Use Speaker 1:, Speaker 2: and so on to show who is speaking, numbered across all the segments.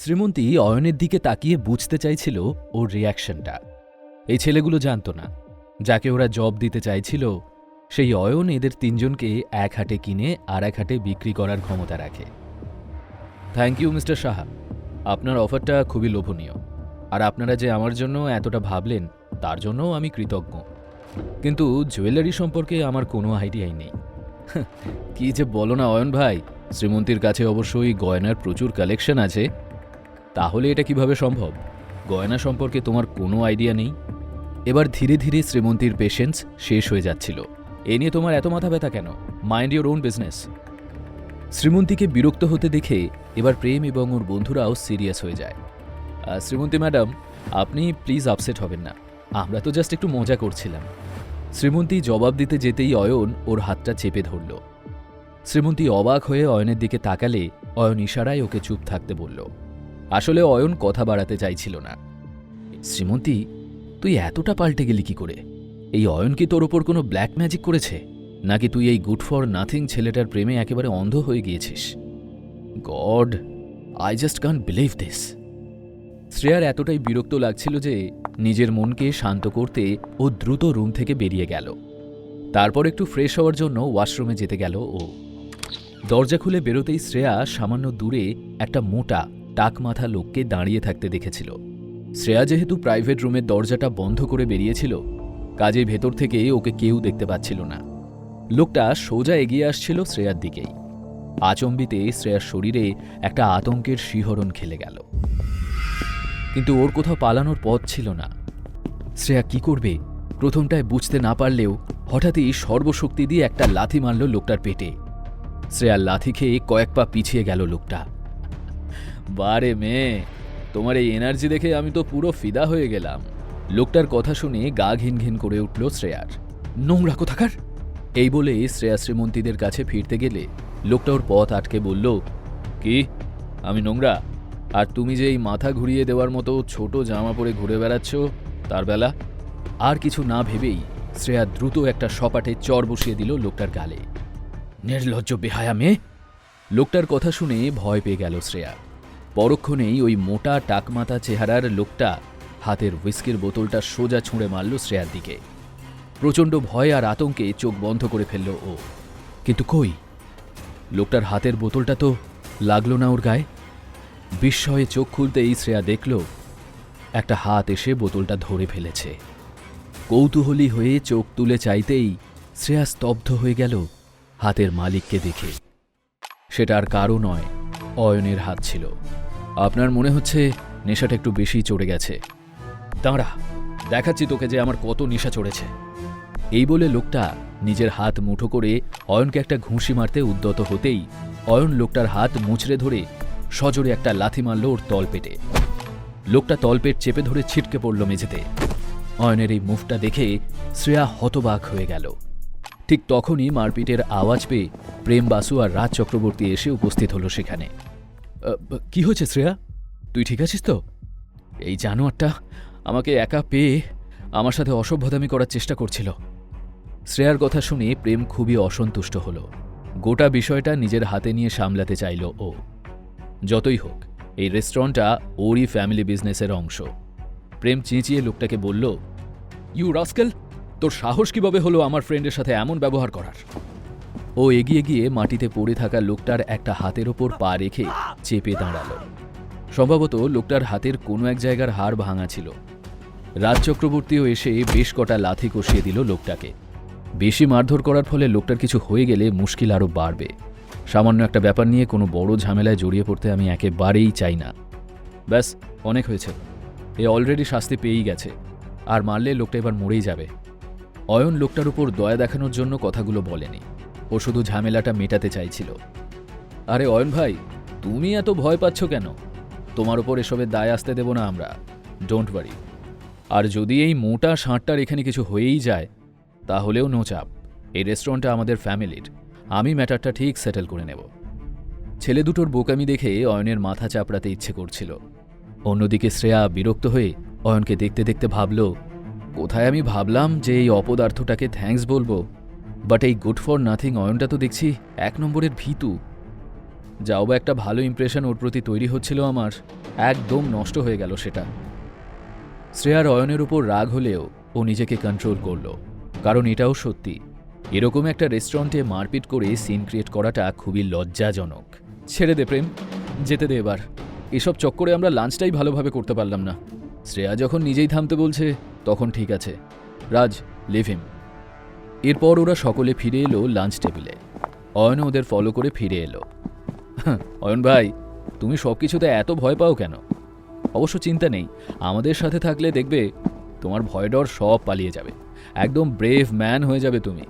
Speaker 1: শ্রীমন্তী অয়নের দিকে তাকিয়ে বুঝতে চাইছিল ওর রিয়াকশনটা এই ছেলেগুলো জানতো না। যাকে ওরা জব দিতে চাইছিল, সেই অয়ন এদের তিনজনকে এক হাটে কিনে আর এক হাটে বিক্রি করার ক্ষমতা রাখে। Thank you mister Saha. আপনার অফারটা খুবই লোভনীয়। আর আপনারা যে আমার জন্য এতটা ভাবলেন, তার জন্যও আমি কৃতজ্ঞ। কিন্তু জুয়েলারি সম্পর্কে আমার কোনো আইডিয়াই নেই। কি যে বলো না অয়ন ভাই, শ্রীমন্তীর কাছে অবশ্যই গয়নার প্রচুর কালেকশন আছে। তাহলে এটা কীভাবে সম্ভব? গয়না সম্পর্কে তোমার কোনো আইডিয়া নেই? এবার ধীরে ধীরে শ্রীমন্তীর পেশেন্স শেষ হয়ে যাচ্ছিল। এ নিয়ে তোমার এত মাথা ব্যথা কেন? মাইন্ড ইউর ওন বিজনেস শ্রীমন্তীকে বিরক্ত হতে দেখে এবার প্রেম এবং ওর বন্ধুরাও সিরিয়াস হয়ে যায়। শ্রীমন্তী ম্যাডাম, আপনি প্লিজ আপসেট হবেন না। আমরা তো জাস্ট একটু মজা করছিলাম। শ্রীমন্তী জবাব দিতে যেতেই অয়ন ওর হাতটা চেপে ধরল। শ্রীমন্তী অবাক হয়ে অয়নের দিকে তাকালে অয়ন ইশারায় ওকে চুপ থাকতে বলল আসলে অয়ন কথা বাড়াতে চাইছিল না। শ্রীমন্তী, তুই এতটা পাল্টে গেলি কি করে? এই অয়ন কি তোর ওপর কোনো ব্ল্যাক ম্যাজিক করেছে? নাকি তুই এই গুড ফর নাথিং ছেলেটার প্রেমে একেবারে অন্ধ হয়ে গিয়েছিস? God I just can't believe this শ্রেয়ার এতটাই বিরক্ত লাগছিল যে নিজের মনকে শান্ত করতে ও দ্রুত রুম থেকে বেরিয়ে গেল। তারপর একটু ফ্রেশ হওয়ার জন্য ওয়াশরুমে যেতে গেল ও। দরজা খুলে বেরোতেই শ্রেয়া সামান্য দূরে একটা মোটা টাক মাথা লোককে দাঁড়িয়ে থাকতে দেখেছিল। শ্রেয়া যেহেতু প্রাইভেট রুমের দরজাটা বন্ধ করে বেরিয়েছিল কাজে ভেতর থেকে ওকে কেউ দেখতে পাচ্ছিল না। লোকটা সোজা এগিয়ে আসছিল শ্রেয়ার দিকেই। আচম্বিতে শ্রেয়ার শরীরে একটা আতঙ্কের শিহরণ খেলে গেল। কিন্তু ওর কোথাও পালানোর পথ ছিল না। শ্রেয়া কি করবে? প্রথমটায় বুঝতে না পারলেও হঠাৎই সর্বশক্তি দিয়ে একটা লাথি মারল লোকটার পেটে। শ্রেয়ার লাথি খেয়ে কয়েক পা পিছিয়ে গেল লোকটা। বারে মেয়ে, তোমার এই এনার্জি দেখে আমি তো পুরো ফিদা হয়ে গেলাম। লোকটার কথা শুনে গা ঘিন ঘিন করে উঠল শ্রেয়ার। নোংরা কোথাকার? এই বলে শ্রেয়া শ্রীমন্তীদের কাছে ফিরতে গেলে লোকটা ওর পথ আটকে বলল, কি? আমি নোংরা? আর তুমি যে এই মাথা ঘুরিয়ে দেওয়ার মতো ছোট জামা পরে ঘুরে বেড়াচ্ছ, তার বেলা? আর কিছু না ভেবেই শ্রেয়া দ্রুত একটা সপাটে চর বসিয়ে দিল লোকটার গালে। নির্লজ্জ বেহায়া মেয়ে? লোকটার কথা শুনে ভয় পেয়ে গেল শ্রেয়া। পরক্ষণেই ওই মোটা টাকমাতা চেহারার লোকটা হাতের হুইস্কির বোতলটা সোজা ছুঁড়ে মারল শ্রেয়ার দিকে। প্রচণ্ড ভয় আর আতঙ্কে চোখ বন্ধ করে ফেলল ও। কিন্তু কই? লোকটার হাতের বোতলটা তো লাগল না ওর গায়ে। বিস্ময়ে চোখ খুলতেই শ্রেয়া দেখল, একটা হাত এসে বোতলটা ধরে ফেলেছে। কৌতূহলী হয়ে চোখ তুলে চাইতেই শ্রেয়া স্তব্ধ হয়ে গেল হাতের মালিককে দেখে। সেটা আর কারও নয় অয়নের হাত ছিল। আপনার মনে হচ্ছে নেশাটা একটু বেশি চড়ে গেছে। দাঁড়া, দেখাচ্ছি তোকে যে আমার কত নেশা চড়েছে। এই বলে লোকটা নিজের হাত মুঠো করে অয়নকে একটা ঘুষি মারতে উদ্যত হতেই অয়ন লোকটার হাত মুচড়ে ধরে সজোরে একটা লাথি মারল ওর তলপেটে। লোকটা তলপেট চেপে ধরে ছিটকে পড়ল মেঝেতে। অয়নের এই মুভটা দেখে শ্রেয়া হতবাক হয়ে গেল। ঠিক তখনই মারপিটের আওয়াজ পেয়ে প্রেম বাসু আর রাজ চক্রবর্তী এসে উপস্থিত হলো সেখানে। কি হয়েছে শ্রেয়া? তুই ঠিক আছিস তো? এই জানোয়ারটা আমাকে একা পেয়ে আমার সাথে অসভ্যতামি করার চেষ্টা করছিল। শ্রেয়ার কথা শুনে প্রেম খুবই অসন্তুষ্ট হল। গোটা বিষয়টা নিজের হাতে নিয়ে সামলাতে চাইল ও। যতই হোক, এই রেস্টুরেন্টটা ওরই ফ্যামিলি বিজনেসের অংশ। প্রেম চেঁচিয়ে লোকটাকে বলল, ইউ রাস্কেল, তোর সাহস কীভাবে হলো আমার ফ্রেন্ডের সাথে এমন ব্যবহার করার? ও এগিয়ে গিয়ে মাটিতে পড়ে থাকা লোকটার একটা হাতের ওপর পা রেখে চেপে দাঁড়াল। সম্ভবত লোকটার হাতের কোনো এক জায়গার হাড় ভাঙা ছিল। রাজ চক্রবর্তীও এসে বেশ কটা লাথি কষিয়ে দিল লোকটাকে। বেশি মারধর করার ফলে লোকটার কিছু হয়ে গেলে মুশকিল আরও বাড়বে। সামান্য একটা ব্যাপার নিয়ে কোনো বড় ঝামেলায় জড়িয়ে পড়তে আমি একেবারেই চাই না। ব্যাস, অনেক হয়েছে। এ অলরেডি শাস্তি পেয়েই গেছে। আর মারলে লোকটা এবার মরেই যাবে। অয়ন লোকটার উপর দয়া দেখানোর জন্য কথাগুলো বলেনি। ও শুধু ঝামেলাটা মেটাতে চাইছিল। আরে অয়ন ভাই, তুমি এত ভয় পাচ্ছ কেন? তোমার ওপর এসবের দায় আসতে দেব না আমরা। ডোন্ট ওয়ারি আর যদি এই মোটা ষাঁটটার এখানে কিছু হয়েই যায়, তাহলেও নো চাপ। এই রেস্টুরেন্টটা আমাদের ফ্যামিলির। আমি ম্যাটারটা ঠিক সেটেল করে নেব। ছেলে দুটোর বোকামি দেখে অয়নের মাথা চাপড়াতে ইচ্ছে করছিল। অন্যদিকে শ্রেয়া বিরক্ত হয়ে অয়নকে দেখতে দেখতে ভাবল, কোথায় আমি ভাবলাম যে এই অপদার্থটাকে থ্যাঙ্কস বলব? বাট এই গুড ফর নাথিং অয়নটা তো দেখছি এক নম্বরের ভীতু। যাও বা একটা ভালো ইমপ্রেশন ওর প্রতি তৈরি হচ্ছিল আমার। একদম নষ্ট হয়ে গেল সেটা। শ্রেয়ার অয়নের উপর রাগ হলেও ও নিজেকে কন্ট্রোল করল। কারণ এটাও সত্যি। এরকম একটা রেস্টুরেন্টে মারপিট করে সিন ক্রিয়েট করাটা খুবই লজ্জাজনক। ছেড়ে দে প্রেম, যেতে দে এবার। এসব চক্করে আমরা লাঞ্চটাই ভালোভাবে করতে পারলাম না। শ্রেয়া যখন নিজেই থামতে বলছে, তখন ঠিক আছে। রাজ লিভ হিম এরপর ওরা সকলে ফিরে এলো লাঞ্চ টেবিলে অয়নও ওদের ফলো করে ফিরে এলো। অয়ন ভাই, তুমি সব কিছুতে এত ভয় পাও কেন? অবশ্য চিন্তা নেই, আমাদের সাথে থাকলে দেখবে তোমার ভয় ডর সব পালিয়ে যাবে। একদম ব্রেভ ম্যান হয়ে যাবে তুমি।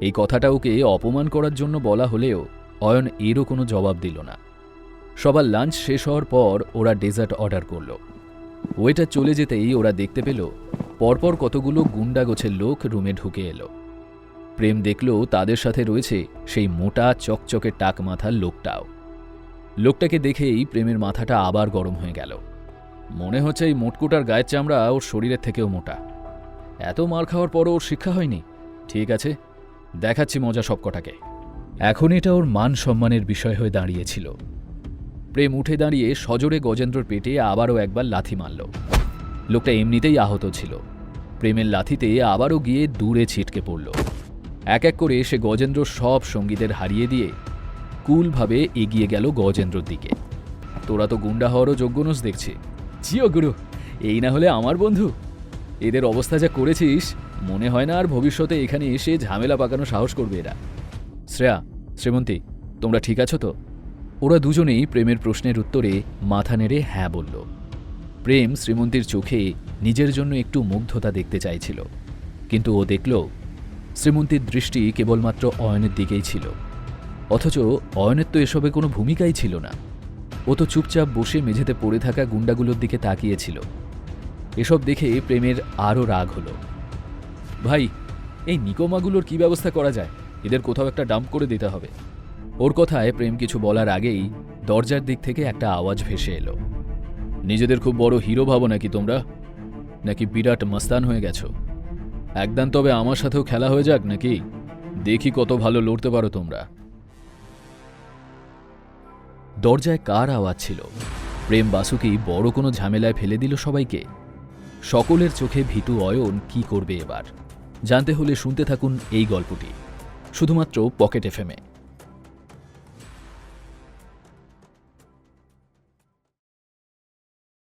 Speaker 1: এই কথাটা ওকে অপমান করার জন্য বলা হলেও অয়ন এরও কোনো জবাব দিল না। সবার লাঞ্চ শেষ হওয়ার পর ওরা ডেজার্ট অর্ডার করল। ওয়েটার চলে যেতেই ওরা দেখতে পেল পরপর কতগুলো গুন্ডা গোছের লোক রুমে ঢুকে এলো। প্রেম দেখল তাদের সাথে রয়েছে সেই মোটা চকচকে টাক মাথার লোকটাও। লোকটাকে দেখেই প্রেমের মাথাটা আবার গরম হয়ে গেল। মনে হচ্ছে এই মোটকুটার গায়ের চামড়া ওর শরীরের থেকেও মোটা। এত মার খাওয়ার পরও ওর শিক্ষা হয়নি। ঠিক আছে, দেখাচ্ছি মজা সবকটাকে। এখন এটা ওর মান সম্মানের বিষয় হয়ে দাঁড়িয়েছিল। প্রেম উঠে দাঁড়িয়ে সজোরে গজেন্দ্রর পেটে আবারও একবার লাথি মারল। লোকটা এমনিতেই আহত ছিল। প্রেমের লাথিতে আবারও গিয়ে দূরে ছিটকে পড়ল। এক এক করে সে গজেন্দ্র সব সঙ্গীদের হারিয়ে দিয়ে কুলভাবে এগিয়ে গেল গজেন্দ্রর দিকে। তোরা তো গুন্ডা হওয়ারও যোগ্য নোস দেখছি। জিও গুরু, এই না হলে আমার বন্ধু। এদের অবস্থা যা করেছিস, মনে হয় না আর ভবিষ্যতে এখানে এসে ঝামেলা পাকানো সাহস করবে এরা। শ্রেয়া, শ্রীমন্তী, তোমরা ঠিক আছো তো? ওরা দুজনেই প্রেমের প্রশ্নের উত্তরে মাথা নেড়ে হ্যাঁ বলল। প্রেম শ্রীমন্তীর চোখে নিজের জন্য একটু মুগ্ধতা দেখতে চাইছিল। কিন্তু ও দেখল, শ্রীমন্তীর দৃষ্টি কেবলমাত্র অয়নের দিকেই ছিল। অথচ অয়নের তো এসবে কোনো ভূমিকাই ছিল না। ও তো চুপচাপ বসে মেঝেতে পড়ে থাকা গুন্ডাগুলোর দিকে তাকিয়েছিল। এসব দেখে প্রেমের আরও রাগ হলো। ভাই, এই নিকোমাগুলোর কি ব্যবস্থা করা যায়? এদের কোথাও একটা ডাম্প করে দিতে হবে। ওর কথায় প্রেম কিছু বলার আগেই দরজার দিক থেকে একটা আওয়াজ ভেসে এলো। নিজেদের খুব বড় হিরো ভাবো নাকি তোমরা? নাকি বিরাট মস্তান হয়ে গেছো? একদান তবে আমার সাথেও খেলা হয়ে যাক নাকি? দেখি কত ভালো লড়তে পারো তোমরা। দরজায় কার আওয়াজ ছিল? প্রেম বাসুকি বড় কোনো ঝামেলায় ফেলে দিল সবাইকে। সকলের চোখে ভীতু অয়ন কি করবে এবার? জানতে হলে শুনতে থাকুন এই গল্পটি। শুধুমাত্র পকেট এফএমে